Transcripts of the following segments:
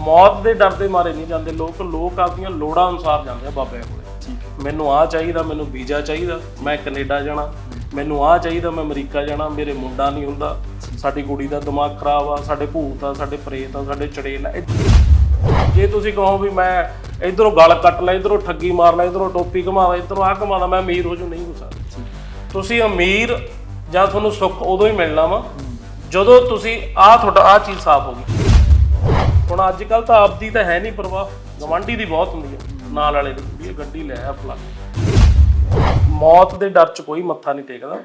ਮੌਤ ਦੇ ਡਰ ਦੇ ਮਾਰੇ ਨਹੀਂ ਜਾਂਦੇ। ਲੋਕ ਲੋਕ ਆਪਣੀਆਂ ਲੋੜਾਂ ਅਨੁਸਾਰ ਜਾਂਦੇ ਆ ਬਾਬਿਆਂ ਕੋਲੇ। ਮੈਨੂੰ ਆਹ ਚਾਹੀਦਾ, ਮੈਨੂੰ ਵੀਜ਼ਾ ਚਾਹੀਦਾ, ਮੈਂ ਕੈਨੇਡਾ ਜਾਣਾ। ਮੈਨੂੰ ਆਹ ਚਾਹੀਦਾ, ਮੈਂ ਅਮਰੀਕਾ ਜਾਣਾ, ਮੇਰੇ ਮੁੰਡਾ ਨਹੀਂ ਹੁੰਦਾ। ਸਾਡੀ ਕੁੜੀ ਦਾ ਦਿਮਾਗ ਖਰਾਬ ਆ, ਸਾਡੇ ਭੂਤ ਆ, ਸਾਡੇ ਪ੍ਰੇਤ ਆ, ਸਾਡੇ ਚੜੇਲ ਆ। ਇਹ- ਜੇ ਤੁਸੀਂ ਕਹੋ ਵੀ ਮੈਂ ਇਧਰੋਂ ਗਲ ਕੱਟ ਲੈ, ਇਧਰੋਂ ਠੱਗੀ ਮਾਰ ਲੈ, ਇਧਰੋਂ ਟੋਪੀ ਘਮਾਵਾ ਇਧਰੋਂ ਆਹ ਘਮਾਦਾ ਮੈਂ ਅਮੀਰ ਹੋ ਜੂ, ਨਹੀਂ ਹੋ ਸਕਦਾ। ਤੁਸੀਂ ਅਮੀਰ ਜਾਂ ਤੁਹਾਨੂੰ ਸੁੱਖ ਉਦੋਂ ਹੀ ਮਿਲਣਾ ਵਾ, ਜਦੋਂ ਤੁਸੀਂ ਆਹ ਤੁਹਾਡਾ ਆਹ ਚੀਜ਼ ਸਾਫ਼ ਹੋ ਗਈ। ਹੁਣ ਅੱਜ ਕੱਲ ਤਾਂ ਆਪਦੀ ਤਾਂ ਹੈ ਨਹੀਂ ਪਰਵਾਹ। ਗਵਾਂਢੀ ਦੀ ਬਹੁਤ ਹੁੰਦੀ ਹੈ। ਨਾਲ ਵਾਲੇ ਦੀ। ਵੀ ਇਹ ਗੱਡੀ ਲੈ ਆ ਫਲਾ ਮੌਤ ਦੇ ਡਰ 'ਚ ਕੋਈ ਮੱਥਾ ਨਹੀਂ ਟੇਕਦਾ।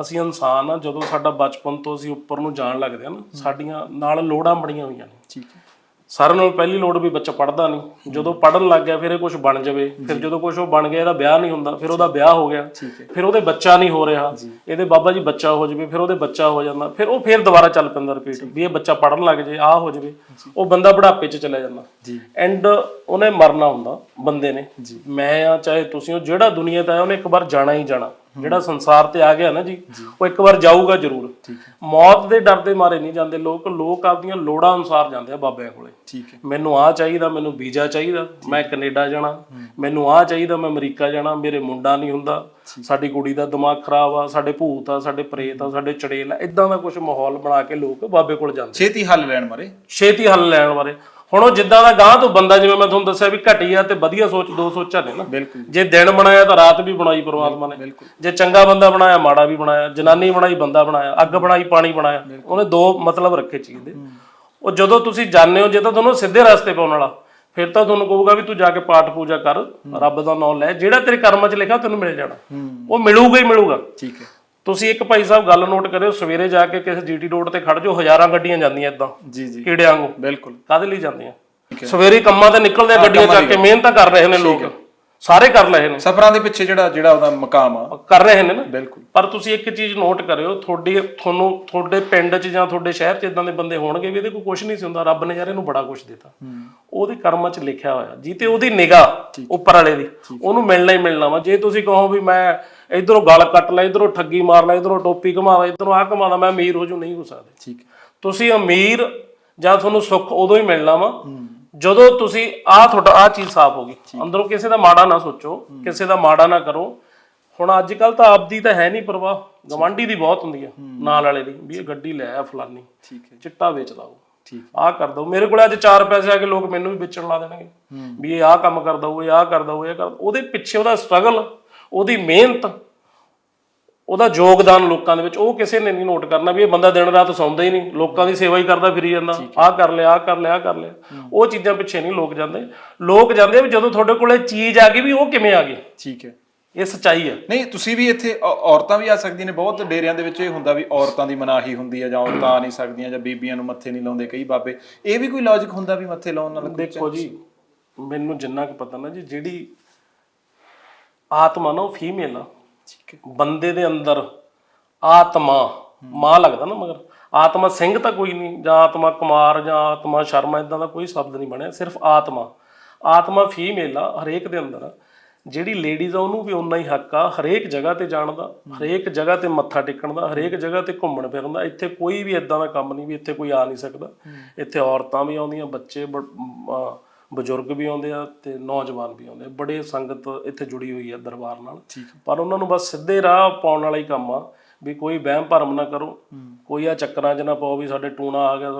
ਅਸੀਂ ਇਨਸਾਨ ਆ, ਜਦੋਂ ਸਾਡਾ ਬਚਪਨ ਤੋਂ ਅਸੀਂ ਉੱਪਰ ਨੂੰ ਜਾਣ ਲੱਗਦੇ ਆ ਨਾ, ਸਾਡੀਆਂ ਨਾਲ ਲੋੜਾਂ ਬੜੀਆਂ ਹੋਈਆਂ ਨੇ। ਠੀਕ ਹੈ। ਸਾਰਿਆਂ ਨਾਲ ਪਹਿਲੀ ਲੋੜ ਵੀ ਬੱਚਾ ਪੜਦਾ ਨਹੀਂ। ਜਦੋਂ ਪੜਨ ਲੱਗ ਗਿਆ ਫਿਰ ਇਹ ਕੁਝ ਬਣ ਜਾਵੇ। ਫਿਰ ਜਦੋਂ ਕੁਝ ਉਹ ਬਣ ਗਿਆ ਇਹਦਾ ਵਿਆਹ ਨਹੀਂ ਹੁੰਦਾ ਫਿਰ ਉਹਦਾ ਵਿਆਹ ਹੋ ਗਿਆ। ਫਿਰ ਉਹਦੇ ਬੱਚਾ ਨਹੀਂ ਹੋ ਰਿਹਾ। ਇਹਦੇ ਬਾਬਾ ਜੀ ਬੱਚਾ ਹੋ ਜਾਵੇ ਫਿਰ ਉਹਦੇ ਬੱਚਾ ਹੋ ਜਾਂਦਾ। ਫਿਰ ਉਹ ਫਿਰ ਦੁਬਾਰਾ ਚੱਲ ਪੈਂਦਾ ਰਿਪੀਟ ਵੀ ਇਹ ਬੱਚਾ ਪੜਨ ਲੱਗ ਜੇ ਆਹ ਹੋ ਜਾਵੇ। ਉਹ ਬੰਦਾ ਬੁਢਾਪੇ 'ਚ ਚਲਾ ਜਾਂਦਾ। ਐਂਡ ਉਹਨੇ ਮਰਨਾ ਹੁੰਦਾ ਬੰਦੇ ਨੇ। ਮੈਂ ਆ ਚਾਹੇ ਤੁਸੀਂ ਹੋ ਜਿਹੜਾ ਦੁਨੀਆ ਤੇ ਆਇਆ ਉਹਨੇ ਇੱਕ ਵਾਰ ਜਾਣਾ ਹੀ ਜਾਣਾ। ਜਿਹੜਾ ਸੰਸਾਰ ਤੇ ਆ ਗਿਆ ਨਾ ਜੀ ਉਹ ਇੱਕ ਵਾਰ ਜਾਊਗਾ ਜ਼ਰੂਰ। ਮੌਤ ਦੇ ਡਰ ਦੇ ਮਾਰੇ ਨਹੀਂ ਜਾਂਦੇ ਲੋਕ ਲੋਕ ਆਪਣੀਆਂ ਲੋੜਾਂ ਅਨੁਸਾਰ ਜਾਂਦੇ ਆ ਬਾਬਿਆਂ ਕੋਲੇ। ਠੀਕ ਹੈ। ਮੈਨੂੰ ਆਹ ਚਾਹੀਦਾ ਮੈਨੂੰ ਵੀਜ਼ਾ ਚਾਹੀਦਾ ਮੈਂ ਕੈਨੇਡਾ ਜਾਣਾ ਮੈਨੂੰ ਆਹ ਚਾਹੀਦਾ ਮੈਂ ਅਮਰੀਕਾ ਜਾਣਾ ਮੇਰੇ ਮੁੰਡਾ ਨਹੀਂ ਹੁੰਦਾ ਸਾਡੀ ਕੁੜੀ ਦਾ ਦਿਮਾਗ ਖਰਾਬ ਆ ਸਾਡੇ ਭੂਤ ਆ ਸਾਡੇ ਪ੍ਰੇਤ ਆ ਸਾਡੇ ਚੜੇਲ ਆ ਇਦਾਂ ਦਾ ਕੁਝ ਮਾਹੌਲ ਬਣਾ ਕੇ ਲੋਕ ਬਾਬੇ ਕੋਲ ਜਾਂਦੇ ਛੇਤੀ ਹੱਲ ਲੈਣ ਮਾਰੇ ਛੇਤੀ ਹੱਲ ਲੈਣ ਬਾਰੇ। ਹੁਣ ਉਹ ਜਿੱਦਾਂ ਦਾ ਗਾਂ ਤੋਂ ਬੰਦਾ ਜਿਵੇਂ ਮੈਂ ਤੁਹਾਨੂੰ ਦੱਸਿਆ ਵੀ ਘਟੀਆ ਤੇ ਵਧੀਆ ਸੋਚ ਦੋ ਸੋਚਾਂ ਨੇ ਨਾ। ਬਿਲਕੁਲ ਜੇ। ਦਿਨ ਬਣਾਇਆ ਤਾਂ ਰਾਤ ਵੀ ਬਣਾਈ ਪ੍ਰਮਾਤਮਾ ਨੇ। ਜੇ ਚੰਗਾ ਬੰਦਾ ਬਣਾਇਆ ਮਾੜਾ ਵੀ ਬਣਾਇਆ ਜਨਾਨੀ ਬਣਾਈ ਬੰਦਾ ਬਣਾਇਆ ਅੱਗ ਬਣਾਈ ਪਾਣੀ ਬਣਾਇਆ ਉਹਨੇ ਦੋ ਮਤਲਬ ਰੱਖੇ ਚੀਜ਼ ਦੇ। ਉਹ ਜਦੋਂ ਤੁਸੀਂ ਜਾਣਦੇ ਹੋ ਜੇ ਤਾਂ ਤੁਹਾਨੂੰ ਸਿੱਧੇ ਰਸਤੇ ਪਾਉਣ ਵਾਲਾ ਫਿਰ ਤਾਂ ਤੁਹਾਨੂੰ ਕਹੂਗਾ ਵੀ ਤੂੰ ਜਾ ਕੇ ਪਾਠ ਪੂਜਾ ਕਰ ਰੱਬ ਦਾ ਨਾਮ ਲੈ ਜਿਹੜਾ ਤੇਰੇ ਕਰਮਾਂ 'ਚ ਲਿਖਿਆ ਤੈਨੂੰ ਮਿਲ ਜਾਣਾ। ਉਹ ਮਿਲੂਗਾ ਹੀ ਮਿਲੂਗਾ। ਠੀਕ ਹੈ। ਤੁਸੀਂ ਇੱਕ ਭਾਈ ਸਾਹਿਬ ਗੱਲ ਨੋਟ ਕਰਿਓ ਸਵੇਰੇ ਜਾ ਕੇ ਕਿਸੇ ਜੀਟੀ ਰੋਡ ਤੇ ਖੜ ਜਾਓ ਹਜ਼ਾਰਾਂ ਗੱਡੀਆਂ ਜਾਂਦੀਆਂ ਇਦਾਂ ਜੀ ਜੀ। ਕੀੜਿਆਂ ਵਾਂਗੂ। ਬਿਲਕੁਲ। ਕਾਦੇ ਲਈ ਜਾਂਦੀਆਂ? ਸਵੇਰੇ ਕੰਮਾਂ ਤੇ ਨਿਕਲਦੇ ਆ ਗੱਡੀਆਂ ਚੱਕ ਕੇ ਮਿਹਨਤਾਂ ਕਰ ਰਹੇ ਨੇ ਲੋਕ। ਸਾਰੇ ਕਰ ਰਹੇ ਨੇ। ਸਫਰਾਂ ਦੇ ਪਿੱਛੇ ਜਿਹੜਾ ਜਿਹੜਾ ਉਹਦਾ ਮਕਾਮ ਆ। ਕਰ ਰਹੇ ਨੇ ਨਾ। ਬਿਲਕੁਲ। ਪਰ ਤੁਸੀਂ ਇੱਕ ਚੀਜ਼ ਨੋਟ ਕਰਿਓ ਤੁਹਾਡੀ ਤੁਹਾਨੂੰ ਤੁਹਾਡੇ ਪਿੰਡ 'ਚ ਜਾਂ ਤੁਹਾਡੇ ਸ਼ਹਿਰ 'ਚ ਇਦਾਂ ਦੇ ਬੰਦੇ ਹੋਣਗੇ ਵੀ ਇਹਦੇ ਕੋਈ ਕੁਝ ਨਹੀਂ ਸੀ ਹੁੰਦਾ ਰੱਬ ਨੇ ਯਾਰ ਇਹਨੂੰ ਬੜਾ ਕੁਝ ਦਿੱਤਾ। ਉਹਦੇ ਕਰਮਾਂ 'ਚ ਲਿਖਿਆ ਹੋਇਆ। ਜੀ ਤੇ ਉਹਦੀ ਨਿਗਾਹ ਉੱਪਰ ਵਾਲੇ ਦੀ। ਉਹਨੂੰ ਮਿਲਣਾ ਹੀ ਮਿਲਣਾ ਵਾ। ਜੇ ਤੁਸੀਂ ਕਹੋ ਵੀ ਮੈਂ ਇਧਰੋਂ ਗਲ ਕੱਟ ਲੈ ਇਧਰੋਂ ਠੱਗੀ ਮਾਰ ਲੈ ਇਧਰੋਂ ਟੋਪੀ ਘਮਾਵਾ ਇਧਰੋਂ ਆਹ ਘਮਾਦਾ ਮੈਂ ਅਮੀਰ ਹੋ ਜੂ ਨਹੀਂ ਹੋ ਸਕਦੇ। ਠੀਕ। ਤੁਸੀਂ ਅਮੀਰ ਜਾਂ ਤੁਹਾਨੂੰ ਸੁੱਖ ਉਦੋਂ ਹੀ ਮਿਲਣਾ ਵਾ ਜਦੋਂ ਤੁਸੀਂ ਆਹ ਤੁਹਾਡਾ ਆਹ ਚੀਜ਼ ਸਾਫ਼ ਹੋ ਗਈ। ਅੰਦਰੋਂ ਕਿਸੇ ਦਾ ਮਾੜਾ ਨਾ ਸੋਚੋ ਕਿਸੇ ਦਾ ਮਾੜਾ ਨਾ ਕਰੋ। ਹੁਣ ਅੱਜ ਕੱਲ ਤਾਂ ਆਪਦੀ ਤਾਂ ਹੈ ਨਹੀਂ ਪਰਵਾਹ ਗਵਾਂਢੀ ਦੀ ਬਹੁਤ ਹੁੰਦੀ ਆ ਨਾਲ ਵਾਲੇ ਦੀ ਵੀ ਇਹ ਗੱਡੀ ਲੈ ਆ ਫਲਾਨੀ ਠੀਕ ਹੈ। ਚਿੱਟਾ ਵੇਚਦਾ ਉਹ। ਠੀਕ। ਆਹ ਕਰ ਦੋ। ਮੇਰੇ ਕੋਲ ਅੱਜ 4 ਪੈਸੇ ਆ ਕੇ ਲੋਕ ਮੈਨੂੰ ਵੀ ਵੇਚਣ ਲਾ ਦੇਣਗੇ। ਵੀ ਇਹ ਆਹ ਕੰਮ ਕਰਦਾ ਉਹ ਇਹ ਆਹ ਕਰਦਾ ਉਹ ਇਹ ਕਰਦਾ। ਉਹਦੇ ਪਿੱਛੇ ਉਹਦਾ ਸਟਰਗਲ ਉਹਦੀ ਮਿਹਨਤ ਉਹਦਾ ਯੋਗਦਾਨ ਲੋਕਾਂ ਦੇ ਵਿੱਚ ਉਹ ਕਿਸੇ ਨੇ ਨਹੀਂ ਨੋਟ ਕਰਨਾ ਵੀ ਇਹ ਬੰਦਾ ਦਿਨ ਰਾਤ ਸੌਂਦਾ ਹੀ ਨਹੀਂ ਲੋਕਾਂ ਦੀ ਸੇਵਾ ਹੀ ਕਰਦਾ ਫਿਰੀ ਜਾਂਦਾ ਆਹ ਕਰ ਲਿਆ ਆਹ ਕਰ ਲਿਆ ਆਹ ਕਰ ਲਿਆ। ਉਹ ਚੀਜ਼ਾਂ ਪਿੱਛੇ ਨਹੀਂ ਲੋਕ ਜਾਂਦੇ। ਲੋਕ ਜਾਂਦੇ ਵੀ ਜਦੋਂ ਤੁਹਾਡੇ ਕੋਲੇ ਚੀਜ਼ ਆ ਗਈ ਵੀ ਉਹ ਕਿਵੇਂ ਆ ਗਈ? ਠੀਕ ਹੈ। ਇਹ ਸੱਚਾਈ ਆ ਨਹੀਂ ਤੁਸੀਂ ਵੀ ਇੱਥੇ ਔਰਤਾਂ ਵੀ ਆ ਸਕਦੀਆਂ ਨੇ ਬਹੁਤ ਡੇਰਿਆਂ ਦੇ ਵਿੱਚ ਇਹ ਹੁੰਦਾ ਵੀ ਔਰਤਾਂ ਦੀ ਮਨਾਹੀ ਹੁੰਦੀ ਹੈ ਜਾਂ ਔਰਤਾਂ ਆ ਨਹੀਂ ਸਕਦੀਆਂ ਜਾਂ ਬੀਬੀਆਂ ਨੂੰ ਮੱਥੇ ਨਹੀਂ ਲਾਉਂਦੇ ਕਈ ਬਾਬੇ। ਇਹ ਵੀ ਕੋਈ ਲੌਜੀਕ ਹੁੰਦਾ ਵੀ ਮੱਥੇ ਲਾਉਣ ਨਾਲ ਦੇਖੋ ਜੀ ਮੈਨੂੰ ਜਿੰਨਾ ਕੁ ਪਤਾ ਨਾ ਜੀ ਜਿਹੜੀ ਆਤਮਾ ਨਾ ਉਹ ਫੀਮੇਲ ਆ। ਠੀਕ ਹੈ। ਬੰਦੇ ਦੇ ਅੰਦਰ ਆਤਮਾ ਮਾਂ ਲੱਗਦਾ ਨਾ ਮਗਰ। ਆਤਮਾ ਸਿੰਘ ਤਾਂ ਕੋਈ ਨਹੀਂ ਜਾਂ ਆਤਮਾ ਕੁਮਾਰ ਜਾਂ ਆਤਮਾ ਸ਼ਰਮਾ ਇਦਾਂ ਦਾ ਕੋਈ ਸ਼ਬਦ ਨਹੀਂ ਬਣਿਆ ਸਿਰਫ ਆਤਮਾ। ਆਤਮਾ ਫੀਮੇਲ ਆ ਹਰੇਕ ਦੇ ਅੰਦਰ। ਜਿਹੜੀ ਲੇਡੀਜ਼ ਆ ਉਹਨੂੰ ਵੀ ਉਨਾ ਹੀ ਹੱਕ ਆ ਹਰੇਕ ਜਗ੍ਹਾ ਤੇ ਜਾਣ ਦਾ ਹਰੇਕ ਜਗ੍ਹਾ ਤੇ ਮੱਥਾ ਟੇਕਣ ਦਾ ਹਰੇਕ ਜਗ੍ਹਾ ਤੇ ਘੁੰਮਣ ਫਿਰਨ ਦਾ। ਇੱਥੇ ਕੋਈ ਵੀ ਇਦਾਂ ਦਾ ਕੰਮ ਨਹੀਂ ਵੀ ਇੱਥੇ ਕੋਈ ਆ ਨਹੀਂ ਸਕਦਾ। ਇੱਥੇ ਔਰਤਾਂ ਵੀ ਆਉਂਦੀਆਂ ਬੱਚੇ ਬਜ਼ੁਰਗ ਵੀ ਆਉਂਦੇ ਆ ਤੇ ਨੌਜਵਾਨ ਵੀ ਆਉਂਦੇ ਆ। ਬੜੇ ਸੰਗਤ ਇੱਥੇ ਜੁੜੀ ਹੋਈ ਹੈ ਦਰਬਾਰ ਨਾਲ। ਪਰ ਉਹਨਾਂ ਨੂੰ ਬਸ ਸਿੱਧੇ ਰਾਹ ਪਾਉਣ ਵਾਲਾ ਹੀ ਕੰਮ ਆ ਵੀ ਕੋਈ ਵਹਿਮ ਭਰਮ ਨਾ ਕਰੋ। ਕੋਈ ਆ ਚੱਕਰਾਂ 'ਚ ਨਾ ਪਾਓ ਵੀ ਸਾਡੇ ਟੂਣਾ ਆ ਗਿਆ